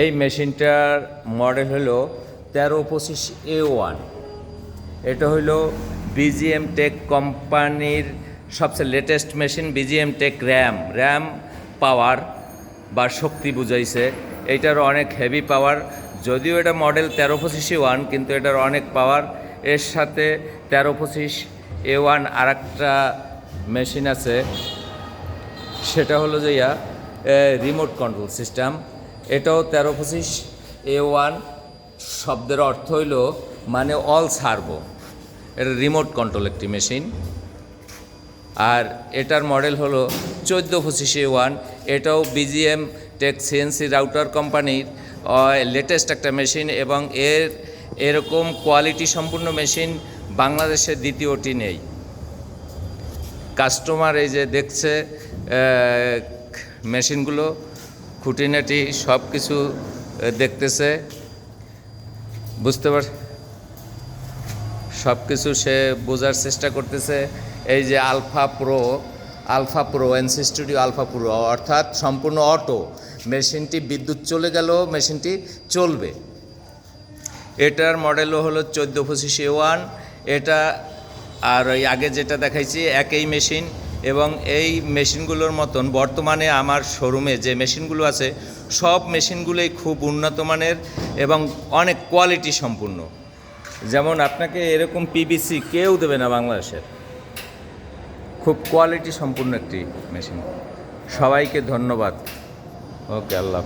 এই মেশিনটার মডেল হলো তেরো পঁচিশ এ ওয়ান। এটা হলো বিজিএম টেক কোম্পানির সবচেয়ে latest machine BGM tech ram. Ram power বা শক্তি বুঝাইছে। এইটার অনেক হেভি পাওয়ার যদিও এটা মডেল তেরো পঁচিশ এ ওয়ান, কিন্তু এটার অনেক পাওয়ার এর সাথে তেরো পঁচিশ এ ওয়ান আর একটা মেশিন আছে। সেটা হলো যে ইয়া রিমোট কন্ট্রোল সিস্টেম এটাও তেরো পঁচিশ এ ওয়ান শব্দের অর্থ হইল মানে অল সার্ভো এটা রিমোট কন্ট্রোল একটি মেশিন আর এটার মডেল হলো চোদ্দ পঁচিশ এ ওয়ান এটাও বিজিএম টেক সিএনসি রাউটার কোম্পানির লেটেস্ট একটা মেশিন এবং এর এরকম কোয়ালিটি সম্পূর্ণ মেশিন বাংলাদেশে দ্বিতীয়টি নেই। কাস্টমার এই যে দেখছে মেশিনগুলো খুঁটিনাটি সব কিছু দেখতেছে। বুঝতে পার, সব কিছু সে বোঝার চেষ্টা করতেছে। এই যে alpha pro alpha pro NC studio alpha pro, অর্থাৎ সম্পূর্ণ অটো। মেশিনটি বিদ্যুৎ চলে গেল, মেশিনটি চলবে। এটার মডেলও হলো চোদ্দ পঁচিশ ওয়ান। এটা আর ওই আগে যেটা দেখাইছি, একই মেশিন। এবং এই মেশিনগুলোর মতন বর্তমানে আমার শোরুমে যে মেশিনগুলো আছে, সব মেশিনগুলোই খুব উন্নত মানের এবং অনেক কোয়ালিটি সম্পূর্ণ। যেমন আপনাকে এরকম পিবিসি কেউ দেবে না বাংলাদেশের। খুব কোয়ালিটি সম্পূর্ণ একটি মেশিন। সবাইকে ধন্যবাদ। ওকে, আল্লাহ।